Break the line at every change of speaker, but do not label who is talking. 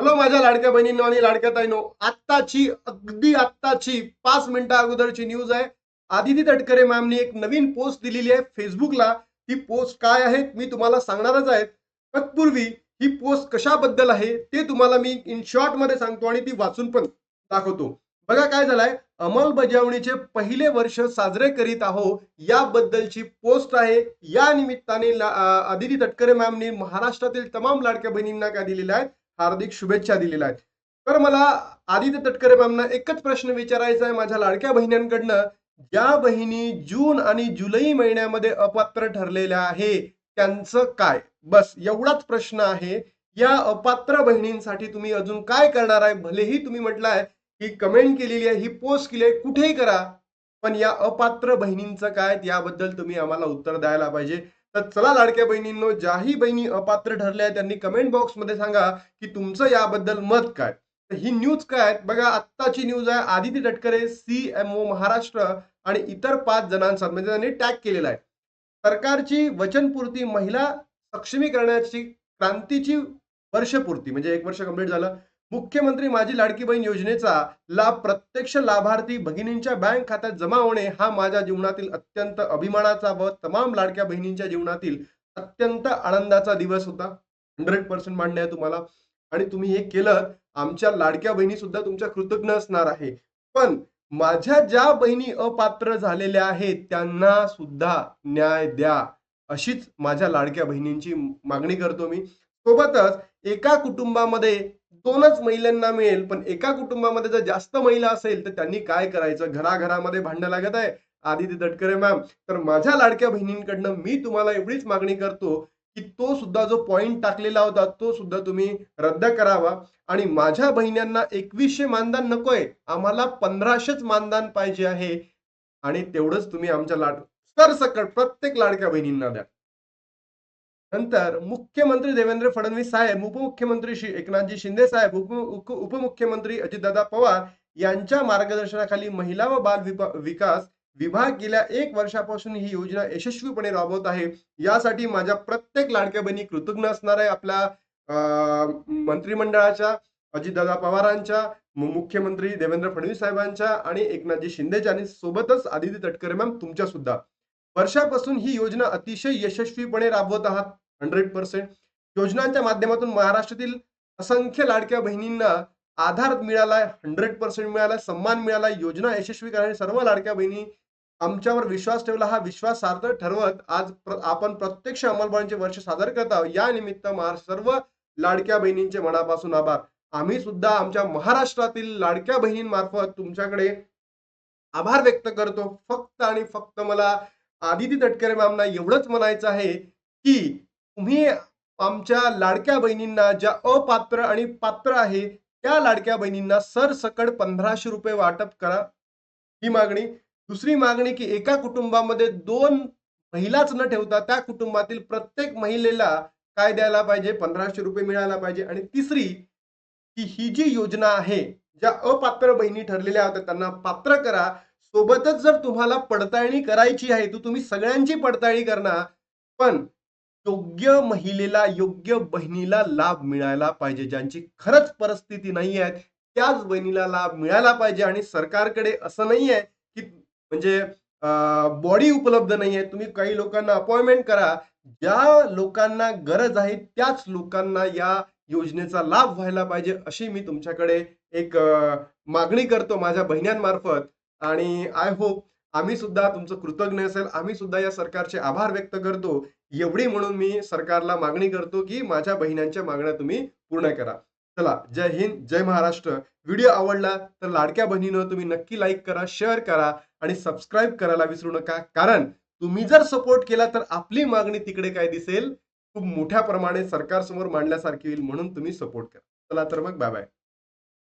Hello माझ्या लाडक्या बहिणींनो आणि लाडक्या ताईनो आत्ताची अगदी आत्ताची पाच मिनिटं अगोदरची न्यूज आहे. आदिती तटकरे मॅमनी एक नवीन पोस्ट दिलेली आहे फेसबुकला ती पोस्ट काय आहे मी तुम्हाला सांगणारच आहे तत्पूर्वी ही पोस्ट कशाबद्दल आहे ते तुम्हाला मी इन शॉर्टमध्ये सांगतो आणि ती वाचून पण दाखवतो. बघा काय झालंय? अंमलबजावणीचे पहिले वर्ष साजरे करीत आहो याबद्दलची पोस्ट आहे. या निमित्ताने आदिती तटकरे मॅमनी महाराष्ट्रातील तमाम लाडक्या बहिणींना काय दिलेल्या आहेत हार्दिक शुभेच्छा दिलेल्या आहेत. तर मला आदित्य तटकरे मॅमना एकच प्रश्न विचारायचा आहे माझ्या लाडक्या बहिण्यांकडनं ज्या बहिणी जून आणि जुलै महिन्यामध्ये अपात्र ठरलेल्या आहे त्यांचं काय? बस एवढाच प्रश्न आहे. या अपात्र बहिणींसाठी तुम्ही अजून काय करणार आहे? भलेही तुम्ही म्हटलाय ही कमेंट केलेली आहे ही पोस्ट केली आहे कुठेही करा. पण या अपात्र बहिणींचं काय? याबद्दल तुम्ही आम्हाला उत्तर द्यायला पाहिजे. तर चला लाडक्या बहिणींनो ज्याही बहिणी अपात्र ठरल्या आहेत, त्यांनी कमेंट बॉक्समध्ये सांगा की तुमचं याबद्दल मत काय? तर ही न्यूज काय बघा आत्ताची न्यूज आहे Aditi Tatkare C M O Maharashtra आणि इतर पाच जणांचा म्हणजे त्यांनी टॅग केलेला आहे. सरकारची वचनपूर्ती महिला सक्षमीकरणाची क्रांतीची वर्षपूर्ती म्हणजे एक वर्ष कंप्लीट झालं. मुख्यमंत्री माझी लाडकी बहीण योजनेचा लाभ प्रत्यक्ष लाभार्थी भगिनींच्या बँक खात्यात जमा होणे हा माझ्या जीवनातील अत्यंत अभिमानाचा व तमाम लाडक्या बहिणींच्या जीवनातील अत्यंत आनंदाचा दिवस होता. हंड्रेड पर्सेंट मान्य आहे तुम्हाला. आणि तुम्ही हे केलं आमच्या लाडक्या बहिणी सुद्धा तुमच्या कृतज्ञ असणार आहे. पण माझ्या ज्या बहिणी अपात्र झालेल्या आहेत त्यांना सुद्धा न्याय द्या अशीच माझ्या लाडक्या बहिणींची मागणी करतो मी. सोबतच एका कुटुंबामध्ये दोनच महिलांना मिळेल पण एका कुटुंबामध्ये जर जास्त महिला असेल तर त्यांनी काय करायचं? घराघरामध्ये भांडणं लागत आहे. आदिती तटकरे मॅम तर माझ्या लाडक्या बहिणींकडनं मी तुम्हाला एवढीच मागणी करतो की तो सुद्धा जो पॉइंट टाकलेला होता तो सुद्धा तुम्ही रद्द करावा. आणि माझ्या बहिण्यांना एकवीसशे मानधन नकोय. आम्हाला पंधराशेच मानधन पाहिजे आहे. आणि तेवढंच तुम्ही आमच्या लाड सरसकट प्रत्येक लाडक्या बहिणींना द्या. नंतर मुख्यमंत्री देवेंद्र फडणवीस साहेब उपमुख्यमंत्री श्री एकनाथजी शिंदे साहेब उप उपमुख्यमंत्री अजितदादा पवार यांच्या मार्गदर्शनाखाली महिला व बाल विकास विभाग गेल्या एक वर्षापासून ही योजना यशस्वीपणे राबवत आहे. यासाठी माझ्या प्रत्येक लाडक्या बहिणी कृतज्ञ असणार आहे. आपल्या अं, मंत्रिमंडळाच्या अजितदादा पवारांच्या मुख्यमंत्री देवेंद्र फडणवीस साहेबांच्या आणि एकनाथजी शिंदेच्या आणि सोबतच आदिती तटकरे मॅम तुमच्या सुद्धा वर्षापासून ही योजना अतिशय यशस्वीपणे राबवत आहात. Hundred percent. योजनांच्या माध्यमातून महाराष्ट्रातील असंख्य लाडक्या बहिणींना आधार मिळालाय हंड्रेड पर्सेंट मिळालाय सन्मान मिळालाय योजना यशस्वी करणारी सर्व लाडक्या बहिणी आमच्यावर विश्वास ठेवला. हा विश्वास सार्थ ठरवत आज प्र- आपण प्रत्यक्ष अंमलबजावणीचे वर्ष सादर करत आहोत. या निमित्त महाराष्ट्र सर्व लाडक्या बहिणींचे मनापासून आभार. आम्ही सुद्धा आमच्या महाराष्ट्रातील लाडक्या बहिणींमार्फत तुमच्याकडे आभार व्यक्त करतो. फक्त आणि फक्त मला आदिती तटकरे मॅमना एवढंच म्हणायचं आहे की तुम्ही आमच्या लाडक्या बहिणींना ज्या अपात्र आणि पात्र आहे त्या लाडक्या बहिणींना सरसकट पंधराशे रुपये वाटप करा. ही मागणी. दुसरी मागणी की एका कुटुंबामध्ये दोन महिलाच न ठेवता त्या कुटुंबातील प्रत्येक महिलेला काय द्यायला पाहिजे? पंधराशे रुपये मिळायला पाहिजे. आणि तिसरी की ही जी योजना आहे ज्या अपात्र बहिणी ठरलेल्या होत्या त्यांना पात्र करा. सोबतच जर तुम्हाला पडताळणी करायची आहे तर तुम्ही सगळ्यांची पडताळणी करणार. पण योग्य महिलेला योग्य बहिणीला लाभ मिळायला पाहिजे ज्यांची खरंच परिस्थिती नाही आहे त्याच बहिणीला लाभ मिळायला पाहिजे आणि सरकारकडे असं नाही आहे की म्हणजे बॉडी उपलब्ध नाही आहे तुम्ही काही लोकांना अपॉइंटमेंट करा. ज्या लोकांना गरज आहे त्याच लोकांना या योजनेचा लाभ व्हायला पाहिजे अशी मी तुमच्याकडे एक मागणी करतो माझ्या बहिण्यांमार्फत. आणि आय होप आम्ही सुद्धा तुमचं कृतज्ञ असेल. आम्ही सुद्धा या सरकारचे आभार व्यक्त करतो. एवढी म्हणून मी सरकारला मागणी करतो की माझ्या बहिणांच्या मागण्या तुम्ही पूर्ण करा. चला जय हिंद जय महाराष्ट्र. व्हिडिओ आवडला तर लाडक्या बहिणीनं तुम्ही नक्की लाईक करा शेअर करा आणि सबस्क्राईब करायला विसरू नका. कारण तुम्ही जर सपोर्ट केला तर आपली मागणी तिकडे काय दिसेल? खूप मोठ्या प्रमाणे सरकारसमोर मांडल्यासारखी होईल म्हणून तुम्ही सपोर्ट करा. चला तर मग बाय बाय